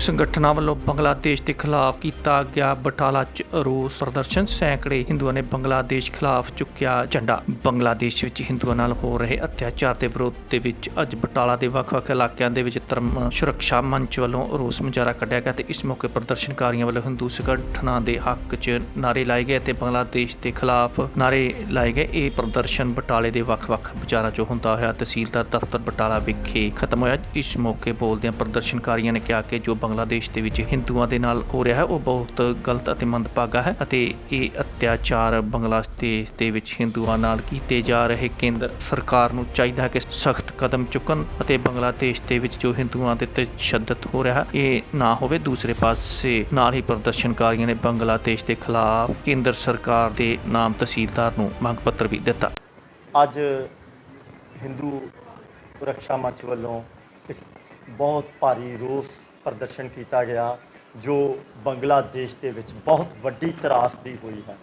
ਸੰਗਠਨਾਂ ਵੱਲੋਂ ਬੰਗਲਾਦੇਸ਼ ਦੇ ਖਿਲਾਫ ਕੀਤਾ ਗਿਆ ਬਟਾਲਾ 'ਚ ਰੋਸ ਪ੍ਰਦਰਸ਼ਨ ਸੈਂਕੜੇ ਹਿੰਦੂਆਂ ਨੇ ਬੰਗਲਾਦੇਸ਼ ਖਿਲਾਫ ਚੁੱਕਿਆ ਝੰਡਾ। ਬੰਗਲਾਦੇਸ਼ ਵਿੱਚ ਹਿੰਦੂਆਂ ਨਾਲ ਹੋ ਰਹੇ ਅਤਿਆਚਾਰ ਦੇ ਵਿਰੋਧ ਦੇ ਵਿੱਚ ਅੱਜ ਬਟਾਲਾ ਦੇ ਵੱਖ-ਵੱਖ ਇਲਾਕਿਆਂ ਦੇ ਵਿੱਚ ਧਰਮ ਸੁਰੱਖਿਆ ਮੰਚ ਵੱਲੋਂ ਰੋਸ ਮੁਜ਼ਾਹਰਾ ਕੱਢਿਆ ਗਿਆ ਤੇ ਇਸ ਮੌਕੇ ਪ੍ਰਦਰਸ਼ਨਕਾਰੀਆਂ ਵੱਲੋਂ ਹਿੰਦੂ ਸੰਗਠਨਾਂ ਦੇ ਹੱਕ 'ਚ ਨਾਰੇ ਲਾਏ ਗਏ ਤੇ ਬੰਗਲਾਦੇਸ਼ ਦੇ ਖਿਲਾਫ ਨਾਰੇ ਲਾਏ ਗਏ। ਇਹ ਪ੍ਰਦਰਸ਼ਨ ਬਟਾਲੇ ਦੇ ਵੱਖ-ਵੱਖ ਬਾਜ਼ਾਰਾਂ 'ਚੋਂ ਹੁੰਦਾ ਹੋਇਆ ਤਹਿਸੀਲਦਾਰ ਦਫ਼ਤਰ ਬਟਾਲਾ ਵਿਖੇ ਖਤਮ ਹੋਇਆ। ਇਸ ਮੌਕੇ ਬੋਲਦਿਆਂ ਪ੍ਰਦਰਸ਼ਨਕਾਰੀਆਂ ਨੇ ਕਿਹਾ ਕਿ ਜੋ ਬੰਗਲਾਦੇਸ਼ ਦੇ ਵਿੱਚ ਹਿੰਦੂਆਂ ਦੇ ਨਾਲ ਹੋ ਰਿਹਾ ਹੈ। ਉਹ ਬਹੁਤ ਗਲਤ ਅਤੇ ਮੰਦਭਾਗਾ ਹੈ ਅਤੇ ਇਹ ਅਤਿਆਚਾਰ ਬੰਗਲਾਦੇਸ਼ ਦੇ ਵਿੱਚ ਹਿੰਦੂਆਂ ਨਾਲ ਕੀਤੇ ਜਾ ਰਹੇ ਕੇਂਦਰ ਸਰਕਾਰ ਨੂੰ ਚਾਹੀਦਾ ਹੈ ਕਿ ਸਖਤ ਕਦਮ ਚੁੱਕਣ ਅਤੇ ਬੰਗਲਾਦੇਸ਼ ਦੇ ਵਿੱਚ ਜੋ ਹਿੰਦੂਆਂ ਦੇ ਤੇ ਤਸ਼ੱਦਦ ਹੋ ਰਿਹਾ ਇਹ ਨਾ ਹੋਵੇ। ਦੂਸਰੇ ਪਾਸੇ ਨਾਲ ਹੀ ਪ੍ਰਦਰਸ਼ਨਕਾਰੀਆਂ ਨੇ ਬੰਗਲਾਦੇਸ਼ ਦੇ ਖਿਲਾਫ ਕੇਂਦਰ ਸਰਕਾਰ ਦੇ ਨਾਮ ਤਹਿਸੀਲਦਾਰ ਨੂੰ ਮੰਗ ਪੱਤਰ ਵੀ ਦਿੱਤਾ। ਅੱਜ ਹਿੰਦੂ ਰੱਖਿਆ ਮੰਚ ਵੱਲੋਂ ਇੱਕ ਬਹੁਤ ਭਾਰੀ ਰੋਸ ਪ੍ਰਦਰਸ਼ਨ ਕੀਤਾ ਗਿਆ, ਜੋ ਬੰਗਲਾਦੇਸ਼ ਦੇ ਵਿੱਚ ਬਹੁਤ ਵੱਡੀ ਤਰਾਸਦੀ ਹੋਈ ਹੈ।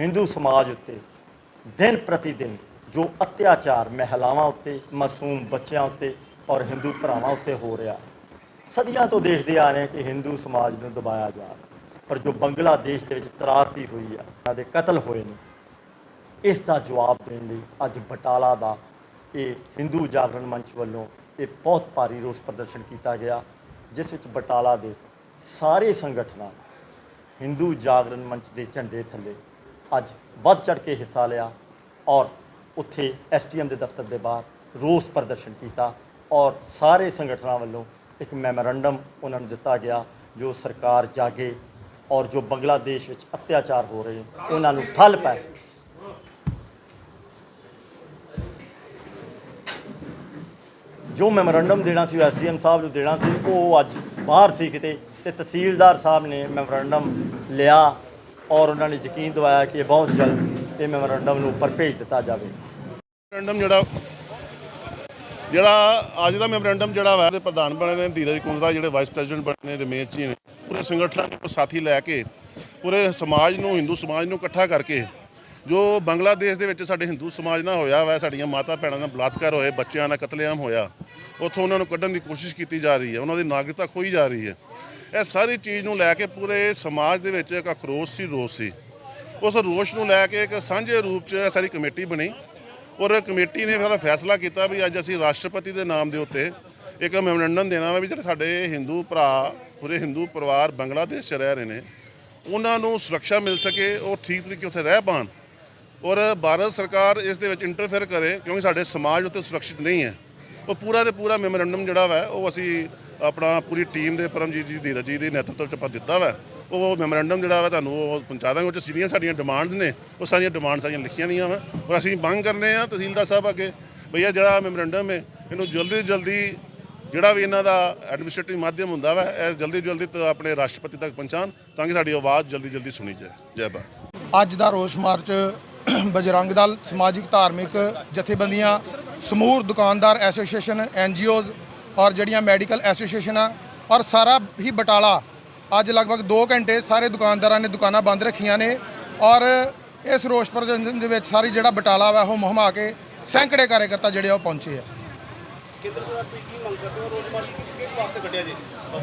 ਹਿੰਦੂ ਸਮਾਜ ਉੱਤੇ ਦਿਨ ਪ੍ਰਤੀ ਦਿਨ ਜੋ ਅਤਿਆਚਾਰ ਮਹਿਲਾਵਾਂ ਉੱਤੇ, ਮਾਸੂਮ ਬੱਚਿਆਂ ਉੱਤੇ ਔਰ ਹਿੰਦੂ ਭਰਾਵਾਂ ਉੱਤੇ ਹੋ ਰਿਹਾ, ਸਦੀਆਂ ਤੋਂ ਦੇਖਦੇ ਆ ਰਹੇ ਕਿ ਹਿੰਦੂ ਸਮਾਜ ਨੂੰ ਦਬਾਇਆ ਜਾ ਰਿਹਾ ਪਰ ਜੋ ਬੰਗਲਾਦੇਸ਼ ਦੇ ਵਿੱਚ ਤਰਾਸਦੀ ਹੋਈ ਹੈ, ਉਹਨਾਂ ਦੇ ਕਤਲ ਹੋਏ ਨੇ, ਇਸ ਦਾ ਜਵਾਬ ਦੇਣ ਲਈ ਅੱਜ ਬਟਾਲਾ ਦਾ ਇਹ ਹਿੰਦੂ ਜਾਗਰਣ ਮੰਚ ਵੱਲੋਂ ਇਹ ਬਹੁਤ ਭਾਰੀ ਰੋਸ ਪ੍ਰਦਰਸ਼ਨ ਕੀਤਾ ਗਿਆ। ਜਿਸ ਵਿੱਚ ਬਟਾਲਾ ਦੇ ਸਾਰੇ ਸੰਗਠਨਾਂ ਹਿੰਦੂ ਜਾਗਰਣ ਮੰਚ ਦੇ ਝੰਡੇ ਥੱਲੇ ਅੱਜ ਵੱਧ ਚੜ ਕੇ ਹਿੱਸਾ ਲਿਆ ਔਰ ਉੱਥੇ ਐਸਟੀਐਮ ਦੇ ਦਫ਼ਤਰ ਦੇ ਬਾਹਰ ਰੋਸ ਪ੍ਰਦਰਸ਼ਨ ਕੀਤਾ ਔਰ ਸਾਰੇ ਸੰਗਠਨਾਂ ਵੱਲੋਂ ਇੱਕ ਮੈਮੋਰੰਡਮ ਉਹਨਾਂ ਨੂੰ ਦਿੱਤਾ ਗਿਆ ਜੋ ਸਰਕਾਰ ਜਾਗੇ ਔਰ ਜੋ ਬੰਗਲਾਦੇਸ਼ ਵਿੱਚ ਅਤਿਆਚਾਰ ਹੋ ਰਹੇ ਉਹਨਾਂ ਨੂੰ ਠੱਲ ਪੈ ਸਕੇ। ਜੋ ਮੈਮੋਰੰਡਮ ਦੇਣਾ ਸੀ ਐਸਡੀਐਮ ਸਾਹਿਬ ਨੂੰ ਦੇਣਾ ਸੀ, ਉਹ ਅੱਜ ਬਾਹਰ ਸੀ ਕਿਤੇ ਤੇ ਤਹਿਸੀਲਦਾਰ ਸਾਹਿਬ ਨੇ ਮੈਮੋਰੰਡਮ ਲਿਆ ਔਰ ਉਹਨਾਂ ਨੇ ਯਕੀਨ ਦਿਵਾਇਆ ਕਿ ਬਹੁਤ ਜਲਦ ਇਹ ਮੈਮੋਰੰਡਮ ਨੂੰ ਉੱਪਰ ਭੇਜ ਦਿੱਤਾ ਜਾਵੇ। ਮੈਮੋਰੰਡਮ ਜਿਹੜਾ ਜਿਹੜਾ ਅੱਜ ਦਾ ਮੈਮੋਰੰਡਮ ਜਿਹੜਾ ਵਾ, ਦੇ ਪ੍ਰਧਾਨ ਬਣੇ ਨੇ, ਧੀਰਜ ਕੁੰਦਰਾ ਜਿਹੜੇ ਵਾਈਸ ਪ੍ਰੈਜ਼ੀਡੈਂਟ ਬਣੇ ਨੇ, ਰਮੇਸ਼ ਜੀ ਨੇ, ਪੂਰੇ ਸੰਗਠਨਾਂ ਨੂੰ ਸਾਥੀ ਲੈ ਕੇ, ਪੂਰੇ ਸਮਾਜ ਨੂੰ, ਹਿੰਦੂ ਸਮਾਜ ਨੂੰ ਇਕੱਠਾ ਕਰਕੇ ਜੋ ਬੰਗਲਾਦੇਸ਼ ਦੇ ਵਿੱਚ ਸਾਡੇ ਹਿੰਦੂ ਸਮਾਜ ਨਾਲ ਹੋਇਆ ਵਾ, ਸਾਡੀਆਂ ਮਾਤਾ ਭੈਣਾਂ ਨਾਲ ਬਲਾਤਕਾਰ ਹੋਏ, ਬੱਚਿਆਂ ਨਾਲ ਕਤਲੇਆਮ ਹੋਇਆ, ਉੱਥੋਂ ਉਹਨਾਂ ਨੂੰ ਕੱਢਣ ਦੀ ਕੋਸ਼ਿਸ਼ ਕੀਤੀ ਜਾ ਰਹੀ ਹੈ, ਉਹਨਾਂ ਦੀ ਨਾਗਰਿਕਤਾ ਖੋਈ ਜਾ ਰਹੀ ਹੈ। ਇਹ ਸਾਰੀ ਚੀਜ਼ ਨੂੰ ਲੈ ਕੇ ਪੂਰੇ ਸਮਾਜ ਦੇ ਵਿੱਚ ਇੱਕ ਅਖਰੋਸ਼ ਸੀ, ਰੋਸ ਸੀ। ਉਸ ਰੋਸ਼ ਨੂੰ ਲੈ ਕੇ ਇੱਕ ਸਾਂਝੇ ਰੂਪ 'ਚ ਇਹ ਸਾਰੀ ਕਮੇਟੀ ਬਣੀ ਔਰ ਕਮੇਟੀ ਨੇ ਫਿਰ ਫੈਸਲਾ ਕੀਤਾ ਵੀ ਅੱਜ ਅਸੀਂ ਰਾਸ਼ਟਰਪਤੀ ਦੇ ਨਾਮ ਦੇ ਉੱਤੇ ਇੱਕ ਮੈਮੋਰੰਡਮ ਦੇਣਾ ਵਾ ਵੀ ਜਿਹੜੇ ਸਾਡੇ ਹਿੰਦੂ ਭਰਾ, ਪੂਰੇ ਹਿੰਦੂ ਪਰਿਵਾਰ ਬੰਗਲਾਦੇਸ਼ 'ਚ ਰਹਿ ਰਹੇ ਨੇ, ਉਹਨਾਂ ਨੂੰ ਸੁਰੱਖਿਆ ਮਿਲ ਸਕੇ, ਉਹ ਠੀਕ ਤਰੀਕੇ ਉੱਥੇ ਰਹਿ ਪਾਣ। ਔਰ ਭਾਰਤ ਸਰਕਾਰ ਇਸ ਦੇ ਵਿੱਚ ਇੰਟਰਫੇਅਰ ਕਰੇ ਕਿਉਂਕਿ ਸਾਡੇ ਸਮਾਜ ਉੱਤੇ ਸੁਰੱਖਿਅਤ ਨਹੀਂ ਹੈ। ਉਹ ਪੂਰਾ ਦੇ ਪੂਰਾ ਮੈਮੋਰੈਂਡਮ ਜਿਹੜਾ ਵਾ, ਉਹ ਅਸੀਂ ਆਪਣਾ ਪੂਰੀ ਟੀਮ ਦੇ ਪਰਮਜੀਤ ਜੀ ਧੀਰਜ ਜੀ ਦੇ ਨੇਤਰਤਵ 'ਚ ਆਪਾਂ ਦਿੱਤਾ ਵਾ। ਉਹ ਮੈਮੋਰੈਂਡਮ ਜਿਹੜਾ ਵਾ ਤੁਹਾਨੂੰ ਉਹ ਪਹੁੰਚਾ ਦਾਂਗੇ, ਉਹ 'ਚ ਜਿਹੜੀਆਂ ਸਾਡੀਆਂ ਡਿਮਾਂਡਸ ਨੇ, ਉਹ ਸਾਰੀਆਂ ਡਿਮਾਂਡ ਸਾਰੀਆਂ ਲਿਖੀਆਂ ਦੀਆਂ ਵਾ। ਔਰ ਅਸੀਂ ਮੰਗ ਕਰਨੇ ਆ ਤਹਿਸੀਲਦਾਰ ਸਾਹਿਬ ਅੱਗੇ ਭਈਆ ਜਿਹੜਾ ਮੈਮੋਰੈਂਡਮ ਹੈ, ਇਹਨੂੰ ਜਲਦੀ ਤੋਂ ਜਲਦੀ ਜਿਹੜਾ ਵੀ ਇਹਨਾਂ ਦਾ ਐਡਮਿਨਿਸਟ੍ਰੇਟਿਵ ਮਾਧਿਅਮ ਹੁੰਦਾ ਵਾ, ਇਹ ਜਲਦੀ ਤੋਂ ਜਲਦੀ ਤਾਂ ਆਪਣੇ ਰਾਸ਼ਟਰਪਤੀ ਤੱਕ ਪਹੁੰਚਾਉਣ, ਤਾਂ ਕਿ ਸਾਡੀ ਆਵਾਜ਼ ਜਲਦੀ ਜਲਦੀ ਸੁਣੀ ਜਾਏ। ਜੈ ਭਾਰਤ। ਅੱਜ ਦਾ ਰੋਸ ਮਾਰਚ ਬਜਰੰਗ ਦਲ ਸਮਾਜਿਕ ਧਾਰਮਿਕ ਜਥੇਬੰਦੀਆਂ ਸਮੂਹ ਦੁਕਾਨਦਾਰ ਐਸੋਸੀਏਸ਼ਨ ਐਨਜੀਓਜ਼ ਔਰ ਜਿਹੜੀਆਂ ਮੈਡੀਕਲ ਐਸੋਸੀਏਸ਼ਨ ਔਰ ਸਾਰਾ ਹੀ ਬਟਾਲਾ ਅੱਜ ਲਗਭਗ 2 ਘੰਟੇ ਸਾਰੇ ਦੁਕਾਨਦਾਰਾਂ ਨੇ ਦੁਕਾਨਾਂ ਬੰਦ ਰੱਖੀਆਂ ਨੇ ਔਰ ਇਸ ਰੋਸ ਪ੍ਰਦਰਸ਼ਨ ਦੇ ਵਿੱਚ ਸਾਰੀ ਜਿਹੜਾ ਬਟਾਲਾ ਵਾ ਉਹ ਮੁਹਮਾ ਕੇ ਸੈਂਕੜੇ ਕਾਰਜਕਰਤਾ ਜਿਹੜੇ ਆ ਉਹ ਪਹੁੰਚੇ ਆ।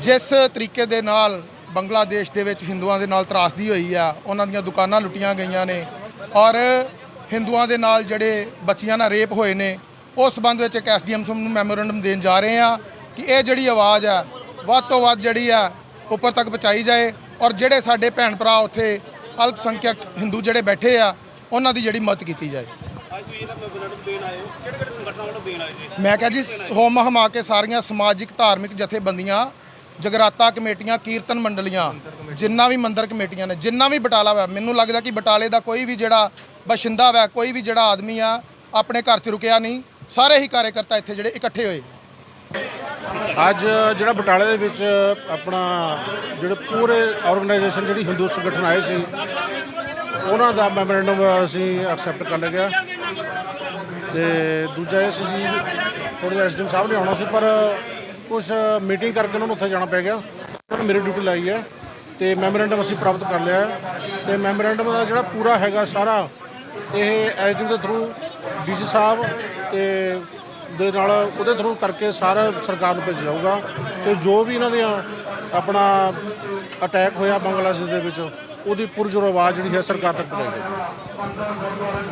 ਜਿਸ ਤਰੀਕੇ ਦੇ ਨਾਲ ਬੰਗਲਾਦੇਸ਼ ਦੇ ਵਿੱਚ ਹਿੰਦੂਆਂ ਦੇ ਨਾਲ ਤਰਾਸਦੀ ਹੋਈ ਆ ਉਹਨਾਂ ਦੀਆਂ ਦੁਕਾਨਾਂ ਲੁੱਟੀਆਂ ਗਈਆਂ ਨੇ ਔਰ ਹਿੰਦੂਆਂ ਦੇ ਨਾਲ ਜਿਹੜੇ ਬੱਚੀਆਂ ਨਾਲ ਰੇਪ ਹੋਏ ਨੇ ਉਸ ਸੰਬੰਧ ਵਿੱਚ ਇੱਕ ਐਸਡੀਐਮ ਨੂੰ ਮੈਮੋਰੰਡਮ ਦੇਣ ਜਾ ਰਹੇ ਆ ਕਿ ਇਹ ਜਿਹੜੀ ਆਵਾਜ਼ ਆ ਵੱਧ ਤੋਂ ਵੱਧ ਜਿਹੜੀ ਆ ਉੱਪਰ ਤੱਕ ਪਹੁੰਚਾਈ ਜਾਏ ਔਰ ਜਿਹੜੇ ਸਾਡੇ ਭੈਣ ਭਰਾ ਉੱਥੇ ਅਲਪ ਸੰਖਿਅਕ ਹਿੰਦੂ ਜਿਹੜੇ ਬੈਠੇ ਆ ਉਹਨਾਂ ਦੀ ਜਿਹੜੀ ਮਦਦ ਕੀਤੀ ਜਾਏ। ਮੈਂ ਕਿਹਾ ਜੀ ਹੋਮ ਹਮਾ ਕੇ ਸਾਰੀਆਂ ਸਮਾਜਿਕ ਧਾਰਮਿਕ ਜਥੇਬੰਦੀਆਂ ਜਗਰਾਤਾ ਕਮੇਟੀਆਂ, ਕੀਰਤਨ ਮੰਡਲੀਆਂ, ਜਿੰਨਾ ਵੀ ਮੰਦਰ ਕਮੇਟੀਆਂ ਨੇ, ਜਿੰਨਾ ਵੀ ਬਟਾਲਾ ਵਾ, ਮੈਨੂੰ ਲੱਗਦਾ ਕਿ ਬਟਾਲੇ ਦਾ ਕੋਈ ਵੀ ਜਿਹੜਾ ਬਸ਼ਿੰਦਾ ਵਾ, ਕੋਈ ਵੀ ਜਿਹੜਾ ਆਦਮੀ ਆ, ਆਪਣੇ ਘਰ 'ਚ ਰੁਕਿਆ ਨਹੀਂ। ਸਾਰੇ ਹੀ ਕਾਰਜਕਰਤਾ ਇੱਥੇ ਜਿਹੜੇ ਇਕੱਠੇ ਹੋਏ। ਅੱਜ ਜਿਹੜਾ ਬਟਾਲੇ ਦੇ ਵਿੱਚ ਆਪਣਾ ਜਿਹੜੇ ਪੂਰੇ ਆਰਗੇਨਾਈਜੇਸ਼ਨ ਜਿਹੜੀ ਹਿੰਦੂ ਸੰਗਠਨ ਆਏ ਸੀ, ਉਹਨਾਂ ਦਾ ਮੈਮੋਰੈਂਡਮ ਅਸੀਂ ਐਕਸੈਪਟ ਕਰ ਲਿਆ। ਤੇ ਦੂਜਾ ਇਹ ਸੀ ਜੀ, ਥੋੜ੍ਹਾ ਜਿਹਾ ਐਸਡੀਐਮ ਸਾਹਿਬ ਨੇ ਆਉਣਾ ਸੀ, ਪਰ ਕੁਝ ਮੀਟਿੰਗ ਕਰਕੇ ਉਹਨਾਂ ਨੂੰ ਉੱਥੇ ਜਾਣਾ ਪੈ ਗਿਆ। ਉਹਨਾਂ ਨੇ ਮੇਰੀ ਡਿਊਟੀ ਲਾਈ ਹੈ ਤੇ ਮੈਮੋਰੈਂਡਮ ਅਸੀਂ ਪ੍ਰਾਪਤ ਕਰ ਲਿਆ ਹੈ। ਤੇ ਮੈਮੋਰੰਡਮ ਦਾ ਜਿਹੜਾ ਪੂਰਾ ਹੈਗਾ ਸਾਰਾ ਇਹ ਐਸਡੀਐਮ ਦੇ ਥਰੂ ਡੀਸੀ ਸਾਹਿਬ ਤੇ ਦੇ ਨਾਲ ਉਹਦੇ ਥਰੂ ਕਰਕੇ ਸਾਰਾ ਸਰਕਾਰ ਨੂੰ ਭੇਜਿਆ ਜਾਊਗਾ। ਤੇ ਜੋ ਵੀ ਇਹਨਾਂ ਦੀਆਂ ਆਪਣਾ ਅਟੈਕ ਹੋਇਆ ਬੰਗਲਾਦੇਸ਼ ਦੇ ਵਿੱਚ, ਉਹਦੀ ਪੁਰਜੋਰ ਆਵਾਜ਼ ਜਿਹੜੀ ਹੈ ਸਰਕਾਰ ਤੱਕ ਪਹੁੰਚਾਈ ਜਾਵੇ